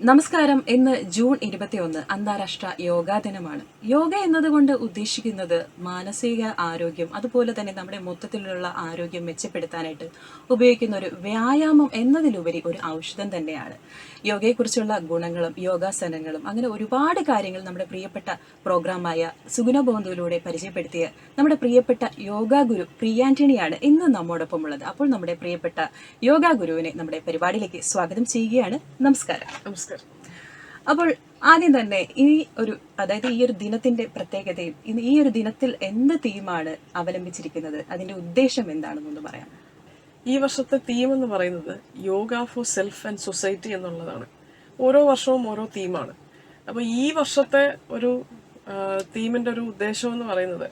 നമസ്കാരം. ഇന്ന് ജൂൺ ഇരുപത്തിയൊന്ന് അന്താരാഷ്ട്ര യോഗാ ദിനമാണ്. യോഗ എന്നതുകൊണ്ട് ഉദ്ദേശിക്കുന്നത് മാനസിക ആരോഗ്യം അതുപോലെ തന്നെ നമ്മുടെ മൊത്തത്തിലുള്ള ആരോഗ്യം മെച്ചപ്പെടുത്താനായിട്ട് ഉപയോഗിക്കുന്ന ഒരു വ്യായാമം എന്നതിലുപരി ഒരു ഔഷധം തന്നെയാണ്. യോഗയെക്കുറിച്ചുള്ള ഗുണങ്ങളും യോഗാസനങ്ങളും അങ്ങനെ ഒരുപാട് കാര്യങ്ങൾ നമ്മുടെ പ്രിയപ്പെട്ട പ്രോഗ്രാമായ സുഗുണ ബോന്ധുവിലൂടെ പരിചയപ്പെടുത്തിയ നമ്മുടെ പ്രിയപ്പെട്ട യോഗാ ഗുരു പ്രിയാന്റണിയാണ് ഇന്ന് നമ്മോടൊപ്പം ഉള്ളത് അപ്പോൾ നമ്മുടെ പ്രിയപ്പെട്ട യോഗാ ഗുരുവിനെ നമ്മുടെ പരിപാടിയിലേക്ക് സ്വാഗതം ചെയ്യുകയാണ്. നമസ്കാരം. നമസ്കാരം. അപ്പോൾ ആദ്യം തന്നെ ഈ ഒരു അതായത് ഈ ഒരു ദിനത്തിന്റെ പ്രത്യേകതയും ഇന്ന് ഈ ഒരു ദിനത്തിൽ എന്ത് തീമാണ് അവലംബിച്ചിരിക്കുന്നത്? അതിന്റെ ഉദ്ദേശം എന്താണെന്നൊന്ന് പറയാം ഈ വർഷത്തെ തീം എന്ന് പറയുന്നത് yoga for self and society എന്നുള്ളതാണ്. ഓരോ വർഷവും ഓരോ തീമാണ് അപ്പോൾ ഈ വർഷത്തെ ഒരു തീമിന്റെ ഒരു ഉദ്ദേശം എന്ന് പറയുന്നത്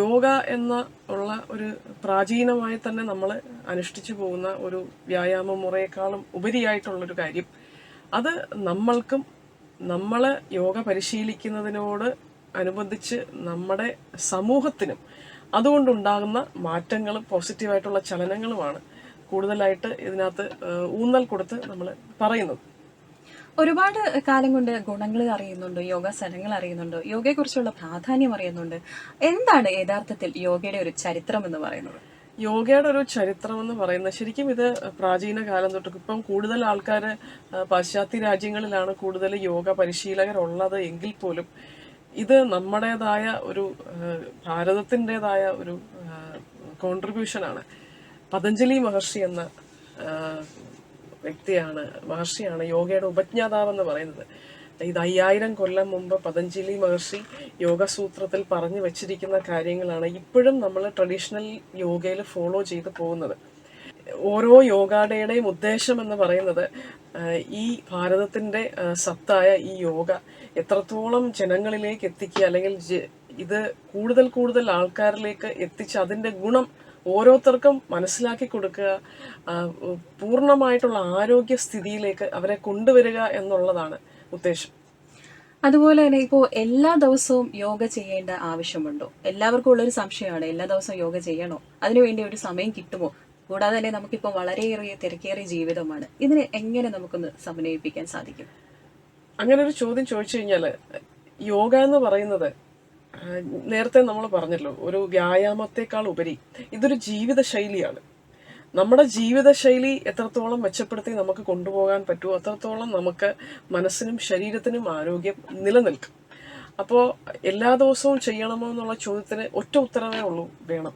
യോഗ എന്ന ഉള്ള ഒരു പ്രാചീനമായി തന്നെ നമ്മൾ അനുഷ്ഠിച്ചു പോകുന്ന ഒരു വ്യായാമ മുറയേക്കാളും ഉപരിയായിട്ടുള്ളൊരു കാര്യം അത് നമ്മൾക്കും നമ്മൾ യോഗ പരിശീലിക്കുന്നതിനോട് അനുബന്ധിച്ച് നമ്മുടെ സമൂഹത്തിനും അതുകൊണ്ടുണ്ടാകുന്ന മാറ്റങ്ങളും പോസിറ്റീവായിട്ടുള്ള ചലനങ്ങളുമാണ് കൂടുതലായിട്ട് ഇതിനകത്ത് ഊന്നൽ കൊടുത്ത് നമ്മൾ പറയുന്നത്. ഒരുപാട് കാലം കൊണ്ട് ഗുണങ്ങൾ അറിയുന്നുണ്ട് യോഗാസനങ്ങൾ അറിയുന്നുണ്ട് യോഗയെക്കുറിച്ചുള്ള പ്രാധാന്യം അറിയുന്നുണ്ട്. എന്താണ് യഥാർത്ഥത്തിൽ യോഗയുടെ ഒരു ചരിത്രം എന്ന് പറയുന്നത്? യോഗയുടെ ഒരു ചരിത്രം എന്ന് പറയുന്നത് ശരിക്കും ഇത് പ്രാചീന കാലം തൊട്ട് ഇപ്പം കൂടുതൽ ആൾക്കാർ പാശ്ചാത്യ രാജ്യങ്ങളിലാണ് കൂടുതൽ യോഗ പരിശീലകരുള്ളത് എങ്കിൽ പോലും ഇത് നമ്മുടേതായ ഒരു ഭാരതത്തിന്റെതായ ഒരു കോൺട്രിബ്യൂഷനാണ് പതഞ്ജലി മഹർഷി എന്ന വ്യക്തിയാണ് മഹർഷിയാണ് യോഗയുടെ ഉപജ്ഞാതാവ് എന്ന് പറയുന്നത്. ഇത് അയ്യായിരം കൊല്ലം മുമ്പ് പതഞ്ജലി മഹർഷി യോഗസൂത്രത്തിൽ പറഞ്ഞു വെച്ചിരിക്കുന്ന കാര്യങ്ങളാണ് ഇപ്പോഴും നമ്മൾ ട്രഡീഷണൽ യോഗയിൽ ഫോളോ ചെയ്ത് പോകുന്നത്. ഓരോ യോഗാഡേയുടെയും ഉദ്ദേശം എന്ന് പറയുന്നത് ഈ ഭാരതത്തിന്റെ സത്തായ ഈ യോഗ എത്രത്തോളം ജനങ്ങളിലേക്ക് എത്തിക്കുക അല്ലെങ്കിൽ ഇത് കൂടുതൽ കൂടുതൽ ആൾക്കാരിലേക്ക് എത്തിച്ച് അതിന്റെ ഗുണം ഓരോരുത്തർക്കും മനസ്സിലാക്കി കൊടുക്കുക പൂർണമായിട്ടുള്ള ആരോഗ്യസ്ഥിതിയിലേക്ക് അവരെ കൊണ്ടുവരിക എന്നുള്ളതാണ്. ഉദ്ദേശം. അതുപോലെ തന്നെ ഇപ്പോൾ എല്ലാ ദിവസവും യോഗ ചെയ്യേണ്ട ആവശ്യമുണ്ടോ? എല്ലാവർക്കും ഉള്ളൊരു സംശയമാണ് എല്ലാ ദിവസവും യോഗ ചെയ്യണോ? അതിനുവേണ്ടി ഒരു സമയം കിട്ടുമോ? കൂടാതെ തന്നെ നമുക്കിപ്പോൾ വളരെയേറെ തിരക്കേറിയ ജീവിതമാണ്. ഇതിനെ എങ്ങനെ നമുക്കൊന്ന് സമന്വയിപ്പിക്കാൻ സാധിക്കും? അങ്ങനെ ഒരു ചോദ്യം ചോദിച്ചു കഴിഞ്ഞാൽ യോഗ എന്ന് പറയുന്നത് നേരത്തെ നമ്മൾ പറഞ്ഞല്ലോ ഒരു വ്യായാമത്തെക്കാൾ ഉപരി ഇതൊരു ജീവിത ശൈലിയാണ് നമ്മുടെ ജീവിതശൈലി എത്രത്തോളം മെച്ചപ്പെടുത്തി നമുക്ക് കൊണ്ടുപോകാൻ പറ്റുമോ അത്രത്തോളം നമുക്ക് മനസ്സിനും ശരീരത്തിനും ആരോഗ്യം നിലനിൽക്കും. അപ്പോൾ എല്ലാ ദിവസവും ചെയ്യണമോ എന്നുള്ള ചോദ്യത്തിന് ഒറ്റ ഉത്തരവേ ഉള്ളൂ വേണം.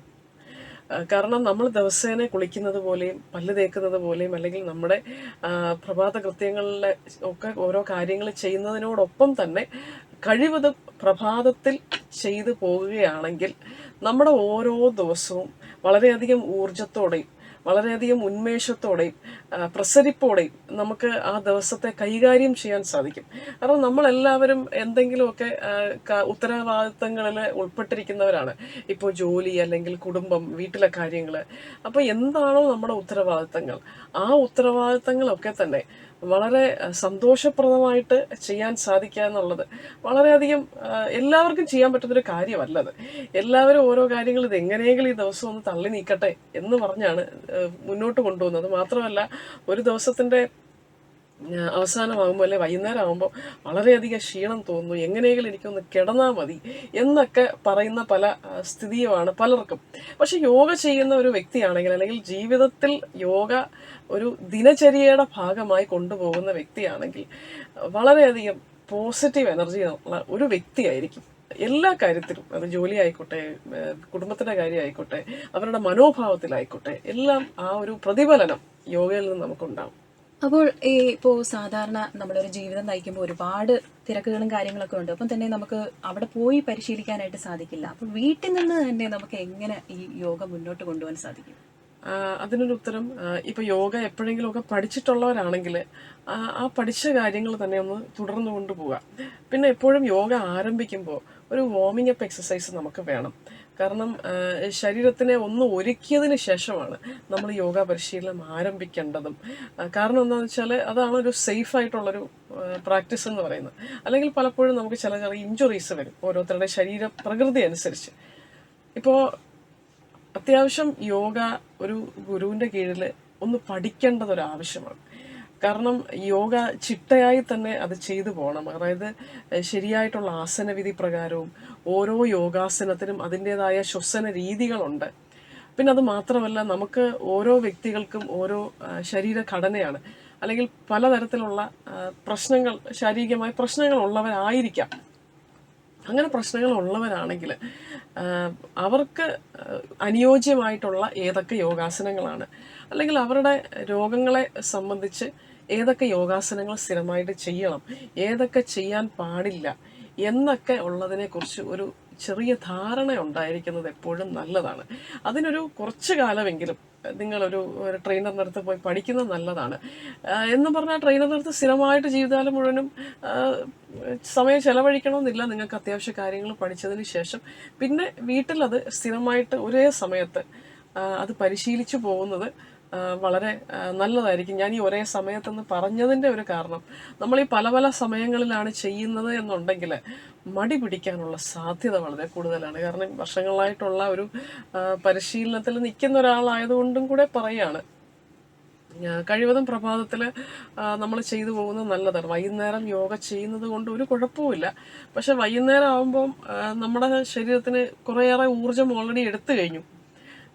കാരണം നമ്മൾ ദിവസേന കുളിക്കുന്നത് പോലെയും പല്ല് തേക്കുന്നത് പോലെയും അല്ലെങ്കിൽ നമ്മുടെ പ്രഭാത കൃത്യങ്ങളിലെ ഒക്കെ ഓരോ കാര്യങ്ങൾ ചെയ്യുന്നതിനോടൊപ്പം തന്നെ കഴിവതും പ്രഭാതത്തിൽ ചെയ്തു പോവുകയാണെങ്കിൽ നമ്മുടെ ഓരോ ദിവസവും വളരെയധികം ഊർജത്തോടെയും വളരെയധികം ഉന്മേഷത്തോടെയും പ്രസരിപ്പോടെയും നമുക്ക് ആ ദിവസത്തെ കൈകാര്യം ചെയ്യാൻ സാധിക്കും. കാരണം നമ്മളെല്ലാവരും എന്തെങ്കിലുമൊക്കെ ഉത്തരവാദിത്തങ്ങളിൽ ഉൾപ്പെട്ടിരിക്കുന്നവരാണ്. ഇപ്പോൾ ജോലി അല്ലെങ്കിൽ കുടുംബം വീട്ടിലെ കാര്യങ്ങൾ. അപ്പോൾ എന്താണോ നമ്മുടെ ഉത്തരവാദിത്തങ്ങൾ. ആ ഉത്തരവാദിത്തങ്ങളൊക്കെ തന്നെ വളരെ സന്തോഷപ്രദമായിട്ട് ചെയ്യാൻ സാധിക്കുക എന്നുള്ളത് വളരെയധികം എല്ലാവർക്കും ചെയ്യാൻ പറ്റുന്നൊരു കാര്യമല്ലത്. എല്ലാവരും ഓരോ കാര്യങ്ങൾ ഇത് എങ്ങനെയെങ്കിലും ഈ ദിവസം ഒന്ന് തള്ളി നീക്കട്ടെ എന്ന് പറഞ്ഞാണ് മുന്നോട്ട് കൊണ്ടുപോകുന്നത്. മാത്രമല്ല ഒരു ദിവസത്തിന്റെ ആ, അവസാനമാകുമ്പോൾ അല്ലെ വൈകുന്നേരം ആകുമ്പോൾ വളരെയധികം ക്ഷീണം തോന്നുന്നു. എങ്ങനെയെങ്കിലും എനിക്കൊന്ന് കിടന്നാൽ മതി എന്നൊക്കെ പറയുന്ന പല സ്ഥിതിയുമാണ് പലർക്കും. പക്ഷെ യോഗ ചെയ്യുന്ന ഒരു വ്യക്തിയാണെങ്കിൽ അല്ലെങ്കിൽ ജീവിതത്തിൽ യോഗ ഒരു ദിനചര്യയുടെ ഭാഗമായി കൊണ്ടുപോകുന്ന വ്യക്തിയാണെങ്കിൽ വളരെയധികം പോസിറ്റീവ് എനർജി ഉള്ള ഒരു വ്യക്തിയായിരിക്കും. എല്ലാ കാര്യത്തിലും അത് ജോലി ആയിക്കോട്ടെ കുടുംബത്തിന്റെ കാര്യമായിക്കോട്ടെ അവരുടെ മനോഭാവത്തിലായിക്കോട്ടെ എല്ലാം ആ ഒരു പ്രതിഫലനം യോഗയിൽ നിന്ന് നമുക്കുണ്ടാവും. അപ്പോൾ ഈ ഇപ്പോൾ സാധാരണ നമ്മളൊരു ജീവിതം നയിക്കുമ്പോൾ ഒരുപാട് തിരക്കുകളും കാര്യങ്ങളൊക്കെ ഉണ്ട്. അപ്പം തന്നെ നമുക്ക് അവിടെ പോയി പരിശീലിക്കാനായിട്ട് സാധിക്കില്ല. അപ്പോൾ വീട്ടിൽ നിന്ന് തന്നെ നമുക്ക് എങ്ങനെ ഈ യോഗ മുന്നോട്ട് കൊണ്ടുപോകാൻ സാധിക്കും? അതിനൊരു ഉത്തരം ഇപ്പൊ യോഗ എപ്പോഴെങ്കിലും ഒക്കെ പഠിച്ചിട്ടുള്ളവരാണെങ്കിൽ ആ പഠിച്ച കാര്യങ്ങൾ തന്നെ ഒന്ന് തുടർന്നു കൊണ്ടുപോവുക പിന്നെ എപ്പോഴും യോഗ ആരംഭിക്കുമ്പോൾ ഒരു വാർമിംഗ് അപ്പ് എക്സസൈസ് നമുക്ക് വേണം. കാരണം ശരീരത്തിനെ ഒന്ന് ഒരുക്കിയതിന് ശേഷമാണ് നമ്മൾ യോഗ പരിശീലനം ആരംഭിക്കേണ്ടതും. കാരണം എന്താണെന്ന് വെച്ചാൽ അതാണ് ഒരു സേഫ് ആയിട്ടുള്ളൊരു പ്രാക്ടീസ് എന്ന് പറയുന്നത്. അല്ലെങ്കിൽ പലപ്പോഴും നമുക്ക് ചില ചില ഇഞ്ചുറീസ് വരും ഓരോരുത്തരുടെ ശരീര പ്രകൃതി അനുസരിച്ച്. ഇപ്പോൾ അത്യാവശ്യം യോഗ ഒരു ഗുരുവിന്റെ കീഴിൽ ഒന്ന് പഠിക്കേണ്ടത് ഒരു ആവശ്യമാണ്. കാരണം യോഗ ചിട്ടയായി തന്നെ അത് ചെയ്തു പോകണം. അതായത് ശരിയായിട്ടുള്ള ആസനവിധി പ്രകാരവും ഓരോ യോഗാസനത്തിനും അതിന്റെതായ ശ്വസന രീതികളുണ്ട്. പിന്നെ അത് മാത്രമല്ല നമുക്ക് ഓരോ വ്യക്തികൾക്കും ഓരോ ശരീരഘടനയാണ് അല്ലെങ്കിൽ പലതരത്തിലുള്ള പ്രശ്നങ്ങൾ ശാരീരികമായ പ്രശ്നങ്ങൾ ഉള്ളവരായിരിക്കാം അങ്ങനെ പ്രശ്നങ്ങൾ ഉള്ളവരാണെങ്കിൽ അവർക്ക് അനുയോജ്യമായിട്ടുള്ള ഏതൊക്കെ യോഗാസനങ്ങളാണ്? അല്ലെങ്കിൽ അവരുടെ രോഗങ്ങളെ സംബന്ധിച്ച് ഏതൊക്കെ യോഗാസനങ്ങൾ സ്ഥിരമായിട്ട് ചെയ്യണം ഏതൊക്കെ ചെയ്യാൻ പാടില്ല എന്നൊക്കെ ഉള്ളതിനെക്കുറിച്ച് ഒരു ചെറിയ ധാരണ ഉണ്ടായിരിക്കുന്നത് എപ്പോഴും നല്ലതാണ്. അതിനൊരു കുറച്ചു കാലമെങ്കിലും നിങ്ങളൊരു ട്രെയിനറിന്റെ അടുത്ത് പോയി പഠിക്കുന്നത് നല്ലതാണ്. എന്ന് പറഞ്ഞാൽ ട്രെയിനറിന്റെ അടുത്ത് സ്ഥിരമായിട്ട് ജീവിതകാലം മുഴുവനും സമയം ചെലവഴിക്കണമെന്നില്ല. നിങ്ങൾക്ക് അത്യാവശ്യ കാര്യങ്ങൾ പഠിച്ചതിന് ശേഷം. പിന്നെ വീട്ടിലത് സ്ഥിരമായിട്ട് ഒരേ സമയത്ത് അത് പരിശീലിച്ചു പോകുന്നത് വളരെ നല്ലതായിരിക്കും. ഞാൻ ഈ ഒരേ സമയത്തെന്ന് പറഞ്ഞതിന്റെ ഒരു കാരണം നമ്മൾ ഈ പല പല സമയങ്ങളിലാണ് ചെയ്യുന്നത് എന്നുണ്ടെങ്കിൽ മടി പിടിക്കാനുള്ള സാധ്യത വളരെ കൂടുതലാണ്. കാരണം വർഷങ്ങളായിട്ടുള്ള ഒരു പരിശീലനത്തിൽ നിൽക്കുന്ന ഒരാളായതുകൊണ്ടും കൂടെ പറയാണ് കഴിവതും പ്രഭാതത്തിൽ നമ്മൾ ചെയ്തു പോകുന്നത് നല്ലതാണ്. വൈകുന്നേരം യോഗ ചെയ്യുന്നത് കൊണ്ട് ഒരു കുഴപ്പവുമില്ല പക്ഷെ വൈകുന്നേരം ആകുമ്പം നമ്മുടെ ശരീരത്തിന് കുറേയേറെ ഊർജം ഓൾറെഡി എടുത്തു കഴിഞ്ഞു.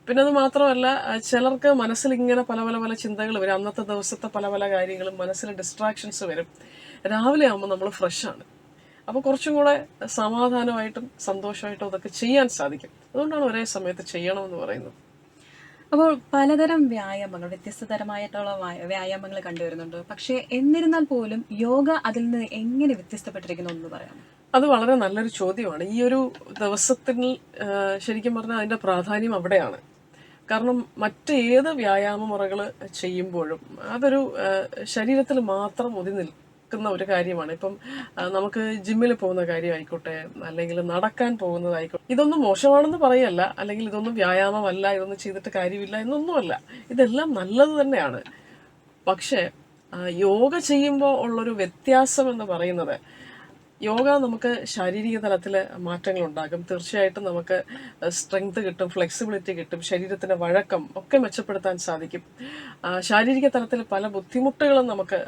പിന്നെ അത് മാത്രമല്ല ചിലർക്ക് മനസ്സിൽ ഇങ്ങനെ പല പല പല ചിന്തകൾ വരും. അന്നത്തെ ദിവസത്തെ പല പല കാര്യങ്ങളും മനസ്സിൽ ഡിസ്ട്രാക്ഷൻസ് വരും. രാവിലെ ആകുമ്പോൾ നമ്മൾ ഫ്രഷ് ആണ്. അപ്പോൾ കുറച്ചും കൂടെ സമാധാനമായിട്ടും സന്തോഷമായിട്ടും അതൊക്കെ ചെയ്യാൻ സാധിക്കും. അതുകൊണ്ടാണ് ഒരേ സമയത്ത് ചെയ്യണമെന്ന് പറയുന്നത്. അപ്പോൾ പലതരം വ്യായാമങ്ങൾ വ്യത്യസ്ത തരമായിട്ടുള്ള വ്യാ- വ്യായാമങ്ങൾ കണ്ടുവരുന്നുണ്ട്. പക്ഷേ എന്നിരുന്നാൽ പോലും യോഗ അതിൽ നിന്ന് എങ്ങനെ വ്യത്യസ്തപ്പെട്ടിരിക്കുന്നു എന്ന് പറയാം അത് വളരെ നല്ലൊരു ചോദ്യമാണ്. ഈ ഒരു ദിവസത്തിൽ ശരിക്കും പറഞ്ഞാൽ അതിന്റെ പ്രാധാന്യം അവിടെയാണ്. കാരണം മറ്റ് ഏത് വ്യായാമ മുറകൾ ചെയ്യുമ്പോഴും അതൊരു ശരീരത്തിൽ മാത്രം ഒതുങ്ങി നിൽക്കുന്ന ഒരു കാര്യമാണ്. ഇപ്പം നമുക്ക് ജിമ്മിൽ പോകുന്ന കാര്യമായിക്കോട്ടെ അല്ലെങ്കിൽ നടക്കാൻ പോകുന്നതായിക്കോട്ടെ ഇതൊന്നും മോശമാണെന്ന് പറയല്ല. അല്ലെങ്കിൽ ഇതൊന്നും വ്യായാമമല്ല ഇതൊന്നും ചെയ്തിട്ട് കാര്യമില്ല എന്നൊന്നുമല്ല. ഇതെല്ലാം നല്ലത് തന്നെയാണ്. പക്ഷേ യോഗ ചെയ്യുമ്പോൾ ഉള്ളൊരു വ്യത്യാസം എന്ന് പറയുന്നത് യോഗ നമുക്ക് ശാരീരിക തലത്തിൽ മാറ്റങ്ങൾ ഉണ്ടാകും തീർച്ചയായിട്ടും നമുക്ക് സ്ട്രെങ്ത് കിട്ടും ഫ്ലെക്സിബിലിറ്റി കിട്ടും ശരീരത്തിന്റെ വഴക്കം ഒക്കെ മെച്ചപ്പെടുത്താൻ സാധിക്കും. ശാരീരിക തലത്തിൽ പല ബുദ്ധിമുട്ടുകളും നമുക്ക്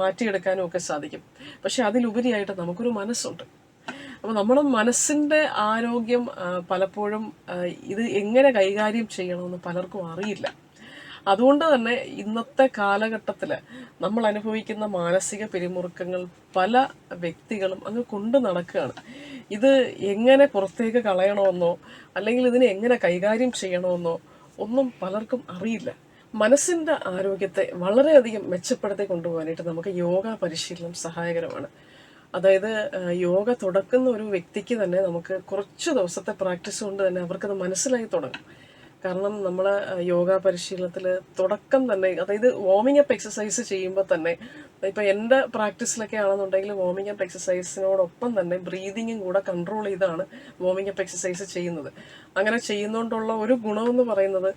മാറ്റിയെടുക്കാനും ഒക്കെ സാധിക്കും. പക്ഷെ അതിലുപരിയായിട്ട് നമുക്കൊരു മനസ്സുണ്ട്. അപ്പോൾ നമ്മുടെ മനസ്സിന്റെ ആരോഗ്യം പലപ്പോഴും ഇത് എങ്ങനെ കൈകാര്യം ചെയ്യണമെന്ന് പലർക്കും അറിയില്ല. അതുകൊണ്ട് തന്നെ ഇന്നത്തെ കാലഘട്ടത്തിൽ നമ്മൾ അനുഭവിക്കുന്ന മാനസിക പിരിമുറുക്കങ്ങൾ പല വ്യക്തികളും അങ്ങ് കൊണ്ടു നടക്കുകയാണ്. ഇത് എങ്ങനെ പുറത്തേക്ക് കളയണമെന്നോ അല്ലെങ്കിൽ ഇതിനെ എങ്ങനെ കൈകാര്യം ചെയ്യണമെന്നോ ഒന്നും പലർക്കും അറിയില്ല. മനസ്സിന്റെ ആരോഗ്യത്തെ വളരെയധികം മെച്ചപ്പെടുത്തി കൊണ്ടുപോകാനായിട്ട് നമുക്ക് യോഗ പരിശീലനം സഹായകരമാണ്. അതായത് യോഗ തുടക്കുന്ന ഒരു വ്യക്തിക്ക് തന്നെ നമുക്ക് കുറച്ച് ദിവസത്തെ പ്രാക്ടീസ് കൊണ്ട് തന്നെ അവർക്കത് മനസ്സിലായി തുടങ്ങും. കാരണം നമ്മൾ യോഗ പരിശീലനത്തിൽ തുടക്കം തന്നെ അതായത് വോമിങ് അപ്പ് എക്സസൈസ് ചെയ്യുമ്പോൾ തന്നെ ഇപ്പം എന്റെ പ്രാക്ടീസിലൊക്കെ ആണെന്നുണ്ടെങ്കിൽ വോമിങ് അപ്പ് എക്സസൈസിനോടൊപ്പം തന്നെ ബ്രീതിങ്ങും കൂടെ കൺട്രോൾ ചെയ്താണ് വോമിങ് അപ്പ് എക്സസൈസ് ചെയ്യുന്നത്. അങ്ങനെ ചെയ്യുന്നതുകൊണ്ടുള്ള ഒരു ഗുണമെന്ന് പറയുന്നത്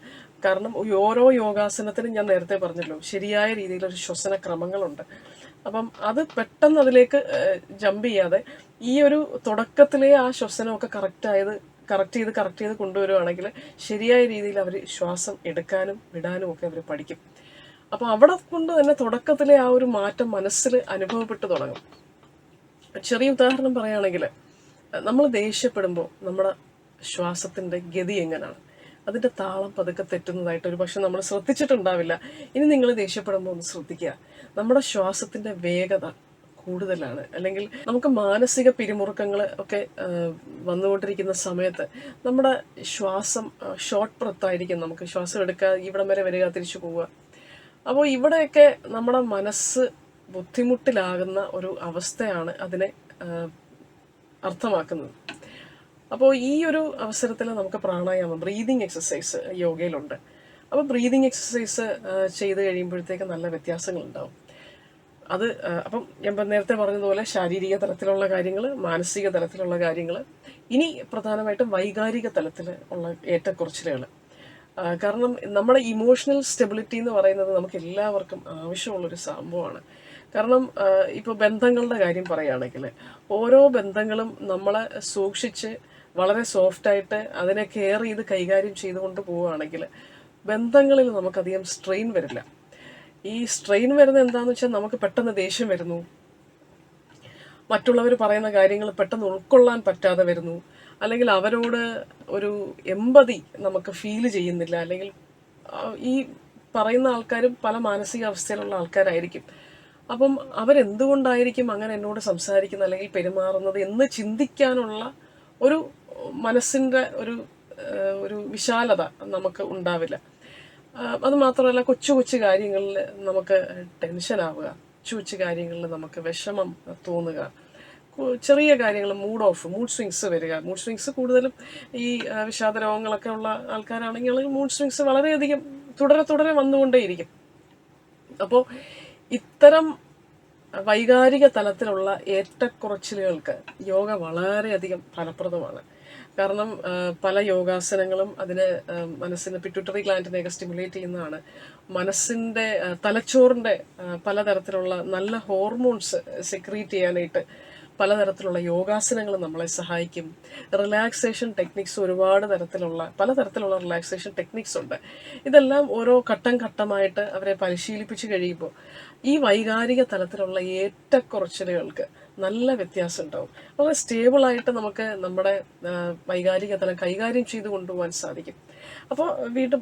കാരണം ഓരോ യോഗാസനത്തിനും ഞാൻ നേരത്തെ പറഞ്ഞല്ലോ ശരിയായ രീതിയിലൊരു ശ്വസന ക്രമങ്ങളുണ്ട്. അപ്പം അത് പെട്ടെന്ന് അതിലേക്ക് ജമ്പ് ചെയ്യാതെ ഈ ഒരു തുടക്കത്തിലെ ആ ശ്വസനമൊക്കെ കറക്റ്റ് ആയത് കറക്റ്റ് ചെയ്ത് കറക്റ്റ് ചെയ്ത് കൊണ്ടുവരുവാണെങ്കിൽ ശരിയായ രീതിയിൽ അവർ ശ്വാസം എടുക്കാനും വിടാനും ഒക്കെ അവർ പഠിക്കും. അപ്പോൾ അവിടെ കൊണ്ട് തന്നെ തുടക്കത്തിലെ ആ ഒരു മാറ്റം മനസ്സിൽ അനുഭവപ്പെട്ടു തുടങ്ങും. ചെറിയ ഉദാഹരണം പറയുകയാണെങ്കിൽ നമ്മൾ ദേഷ്യപ്പെടുമ്പോൾ നമ്മുടെ ശ്വാസത്തിന്റെ ഗതി എങ്ങനെയാണ്? അതിന്റെ താളം പതുക്കെ തെറ്റുന്നതായിട്ട് ഒരു പക്ഷെ നമ്മൾ ശ്രദ്ധിച്ചിട്ടുണ്ടാവില്ല. ഇനി നിങ്ങൾ ദേഷ്യപ്പെടുമ്പോൾ ഒന്ന് ശ്രദ്ധിക്കുക. നമ്മുടെ ശ്വാസത്തിന്റെ വേഗത കൂടുതലാണ്. അല്ലെങ്കിൽ നമുക്ക് മാനസിക പിരിമുറുക്കങ്ങൾ ഒക്കെ വന്നുകൊണ്ടിരിക്കുന്ന സമയത്ത് നമ്മുടെ ശ്വാസം ഷോർട്ട് ബ്രത്തായിരിക്കും നമുക്ക്. ശ്വാസം എടുക്കുക ഇവിടം വരെ വരിക തിരിച്ചു പോവുക. അപ്പോൾ ഇവിടെയൊക്കെ നമ്മുടെ മനസ്സ് ബുദ്ധിമുട്ടിലാകുന്ന ഒരു അവസ്ഥയാണ് അതിനെ അർത്ഥമാക്കുന്നത്. അപ്പോൾ ഈ ഒരു അവസരത്തിൽ നമുക്ക് പ്രാണായാമം ബ്രീതിങ് എക്സസൈസ് യോഗയിലുണ്ട്. അപ്പോൾ ബ്രീതിങ് എക്സസൈസ് ചെയ്ത് കഴിയുമ്പോഴത്തേക്ക് നല്ല വ്യത്യാസങ്ങളുണ്ടാവും. അത് അപ്പം ഞാൻ നേരത്തെ പറഞ്ഞതുപോലെ ശാരീരിക തലത്തിലുള്ള കാര്യങ്ങൾ മാനസിക തലത്തിലുള്ള കാര്യങ്ങൾ ഇനി പ്രധാനമായിട്ടും വൈകാരിക തലത്തിൽ ഉള്ള ഏറ്റക്കുറച്ചിലുകൾ കാരണം നമ്മുടെ ഇമോഷണൽ സ്റ്റെബിലിറ്റി എന്ന് പറയുന്നത് നമുക്ക് എല്ലാവർക്കും ആവശ്യമുള്ളൊരു സംഭവമാണ്. കാരണം ഇപ്പോൾ ബന്ധങ്ങളുടെ കാര്യം പറയുകയാണെങ്കിൽ ഓരോ ബന്ധങ്ങളും നമ്മളെ സൂക്ഷിച്ച് വളരെ സോഫ്റ്റായിട്ട് അതിനെ കെയർ ചെയ്ത് കൈകാര്യം ചെയ്തുകൊണ്ട് പോവുകയാണെങ്കിൽ ബന്ധങ്ങളിൽ നമുക്കധികം സ്ട്രെയിൻ വരില്ല. ഈ സ്ട്രെയിൻ വരുന്നത് എന്താണെന്ന് വെച്ചാൽ നമുക്ക് പെട്ടെന്ന് ദേഷ്യം വരുന്നു. മറ്റുള്ളവർ പറയുന്ന കാര്യങ്ങൾ പെട്ടെന്ന് ഉൾക്കൊള്ളാൻ പറ്റാതെ വരുന്നു. അല്ലെങ്കിൽ അവരോട് ഒരു എമ്പതി നമുക്ക് ഫീൽ ചെയ്യുന്നില്ല. അല്ലെങ്കിൽ ഈ പറയുന്ന ആൾക്കാരും പല മാനസികാവസ്ഥയിലുള്ള ആൾക്കാരായിരിക്കും. അപ്പം അവരെന്തുകൊണ്ടായിരിക്കും അങ്ങനെ എന്നോട് സംസാരിക്കുന്നത് അല്ലെങ്കിൽ പെരുമാറുന്നത് എന്ന് ചിന്തിക്കാനുള്ള ഒരു മനസ്സിന്റെ ഒരു ഒരു വിശാലത നമുക്ക് ഉണ്ടാവില്ല. അത് മാത്രമല്ല കൊച്ചു കൊച്ചു കാര്യങ്ങളിൽ നമുക്ക് ടെൻഷൻ ആവുക. കൊച്ചു കൊച്ചു കാര്യങ്ങളിൽ നമുക്ക് വിഷമം തോന്നുക. ചെറിയ കാര്യങ്ങൾ മൂഡ് ഓഫ് മൂഡ് സ്വിങ്സ് വരിക. മൂഡ് സ്വിങ്സ് കൂടുതലും ഈ വിഷാദ രോഗങ്ങളൊക്കെ ഉള്ള ആൾക്കാരാണെങ്കിൽ മൂഡ് സ്വിങ്സ് വളരെയധികം തുടരെ തുടരെ വന്നുകൊണ്ടേയിരിക്കും. അപ്പോൾ ഇത്തരം വൈകാരിക തലത്തിലുള്ള ഏറ്റക്കുറച്ചിലുകൾക്ക് യോഗ വളരെയധികം ഫലപ്രദമാണ്. കാരണം പല യോഗാസനങ്ങളും അതിന് മനസ്സിന് പിറ്റുട്ടറി ഗ്ലാൻഡിനെയൊക്കെ സ്റ്റിമുലേറ്റ് ചെയ്യുന്നതാണ്. മനസ്സിന്റെ തലച്ചോറിന്റെ പലതരത്തിലുള്ള നല്ല ഹോർമോൺസ് സെക്രീറ്റ് ചെയ്യാനായിട്ട് പലതരത്തിലുള്ള യോഗാസനങ്ങൾ നമ്മളെ സഹായിക്കും. റിലാക്സേഷൻ ടെക്നിക്സ് ഒരുപാട് തരത്തിലുള്ള പലതരത്തിലുള്ള റിലാക്സേഷൻ ടെക്നിക്സ് ഉണ്ട്. ഇതെല്ലാം ഓരോ ഘട്ടം ഘട്ടമായിട്ട് അവരെ പരിശീലിപ്പിച്ച് കഴിയുമ്പോൾ ഈ വൈകാരിക തലത്തിലുള്ള ഏറ്റക്കുറച്ചിലുകൾക്ക് നല്ല വ്യത്യാസം ഉണ്ടാവും വളരെ സ്റ്റേബിളായിട്ട് നമുക്ക് നമ്മുടെ വൈകാരിക തലം കൈകാര്യം ചെയ്ത് കൊണ്ടുപോകാൻ സാധിക്കും. അപ്പോൾ വീണ്ടും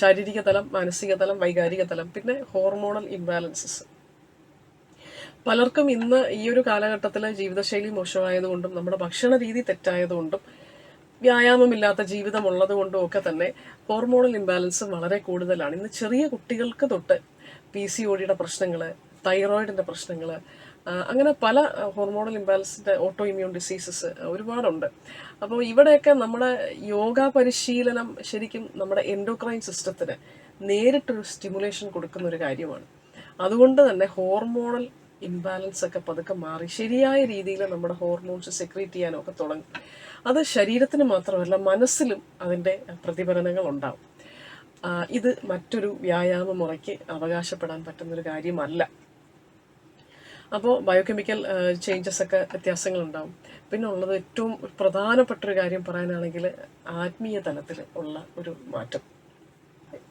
ശാരീരിക തലം മാനസിക തലം വൈകാരിക തലം പിന്നെ ഹോർമോണൽ ഇംബാലൻസസ് പലർക്കും ഇന്ന് ഈ ഒരു കാലഘട്ടത്തിൽ ജീവിതശൈലി മോശമായതുകൊണ്ടും നമ്മുടെ ഭക്ഷണ രീതി തെറ്റായതുകൊണ്ടും വ്യായാമമില്ലാത്ത ജീവിതം ഉള്ളത് കൊണ്ടും ഒക്കെ തന്നെ ഹോർമോണൽ ഇംബാലൻസ് വളരെ കൂടുതലാണ്. ഇന്ന് ചെറിയ കുട്ടികൾക്ക് തൊട്ട് പി സി ഒ ഡിയുടെ പ്രശ്നങ്ങൾ തൈറോയിഡിന്റെ പ്രശ്നങ്ങൾ അങ്ങനെ പല ഹോർമോണൽ ഇംബാലൻസിന്റെ ഓട്ടോ ഇമ്മ്യൂൺ ഡിസീസസ് ഒരുപാടുണ്ട്. അപ്പോൾ ഇവിടെയൊക്കെ നമ്മുടെ യോഗ പരിശീലനം ശരിക്കും നമ്മുടെ എൻഡോക്രൈൻ സിസ്റ്റത്തിന് നേരിട്ടൊരു സ്റ്റിമുലേഷൻ കൊടുക്കുന്ന ഒരു കാര്യമാണ്. അതുകൊണ്ട് തന്നെ ഹോർമോണൽ ഇംബാലൻസ് ഒക്കെ പതുക്കെ മാറി. ശരിയായ രീതിയിൽ നമ്മുടെ ഹോർമോൺസ് സെക്രീറ്റ് ചെയ്യാനും ഒക്കെ തുടങ്ങും. അത് ശരീരത്തിന് മാത്രമല്ല മനസ്സിലും അതിന്റെ പ്രതിഫലനങ്ങൾ ഉണ്ടാവും. ഇത് മറ്റൊരു വ്യായാമ മുറയ്ക്ക് അവകാശപ്പെടാൻ പറ്റുന്നൊരു കാര്യമല്ല. അപ്പോൾ ബയോകെമിക്കൽ ചേഞ്ചസ് ഒക്കെ വ്യത്യാസങ്ങളുണ്ടാവും. പിന്നെ ഉള്ളത് ഏറ്റവും പ്രധാനപ്പെട്ടൊരു കാര്യം പറയാനാണെങ്കിൽ ആത്മീയ തലത്തിൽ ഉള്ള ഒരു മാറ്റം.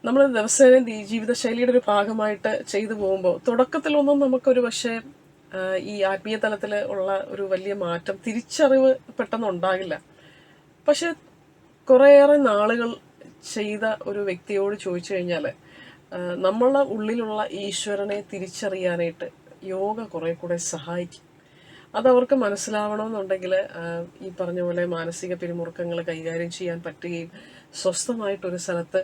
നമ്മൾ ദിവസേന ജീവിതശൈലിയുടെ ഒരു ഭാഗമായിട്ട് ചെയ്തു പോകുമ്പോൾ തുടക്കത്തിലൊന്നും നമുക്കൊരു പക്ഷേ ഈ ആത്മീയ തലത്തിൽ ഉള്ള ഒരു വലിയ മാറ്റം തിരിച്ചറിവ് പെട്ടെന്ന് ഉണ്ടാകില്ല. പക്ഷെ കുറേയേറെ നാളുകൾ ചെയ്ത ഒരു വ്യക്തിയോട് ചോദിച്ചു കഴിഞ്ഞാൽ നമ്മളുടെ ഉള്ളിലുള്ള ഈശ്വരനെ തിരിച്ചറിയാനായിട്ട് യോഗ കുറെ കൂടെ സഹായിക്കും. അതവർക്ക് മനസ്സിലാവണമെന്നുണ്ടെങ്കിൽ ഈ പറഞ്ഞ പോലെ മാനസിക പിരിമുറുക്കങ്ങൾ കൈകാര്യം ചെയ്യാൻ പറ്റുകയും സ്വസ്ഥമായിട്ടൊരു സ്ഥലത്ത്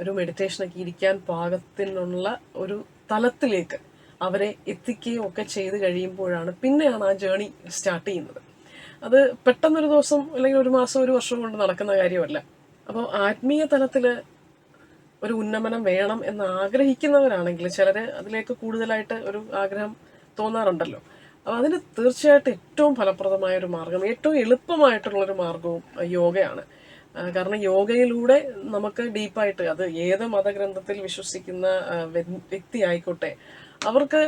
ഒരു മെഡിറ്റേഷനൊക്കെ ഇരിക്കാൻ പാകത്തിനുള്ള ഒരു തലത്തിലേക്ക് അവരെ എത്തിക്കുകയും ഒക്കെ ചെയ്ത് കഴിയുമ്പോഴാണ് പിന്നെയാണ് ആ ജേണി സ്റ്റാർട്ട് ചെയ്യുന്നത്. അത് പെട്ടെന്നൊരു ദിവസം അല്ലെങ്കിൽ ഒരു മാസം ഒരു വർഷം കൊണ്ട് നടക്കുന്ന കാര്യമല്ല. അപ്പോൾ ആത്മീയ തലത്തിൽ ഒരു ഉന്നമനം വേണം എന്ന് ആഗ്രഹിക്കുന്നവരാണെങ്കിൽ ചിലർ അതിലേക്ക് കൂടുതലായിട്ട് ഒരു ആഗ്രഹം തോന്നാറുണ്ടല്ലോ. അപ്പോൾ അതിന് തീർച്ചയായിട്ടും ഏറ്റവും ഫലപ്രദമായ ഒരു മാർഗം ഏറ്റവും എളുപ്പമായിട്ടുള്ള ഒരു മാർഗവും യോഗയാണ്. കാരണം യോഗയിലൂടെ നമുക്ക് ഡീപ്പായിട്ട് അത് ഏത് മതഗ്രന്ഥത്തിൽ വിശ്വസിക്കുന്ന വ്യക്തി ആയിക്കോട്ടെ അവർക്ക്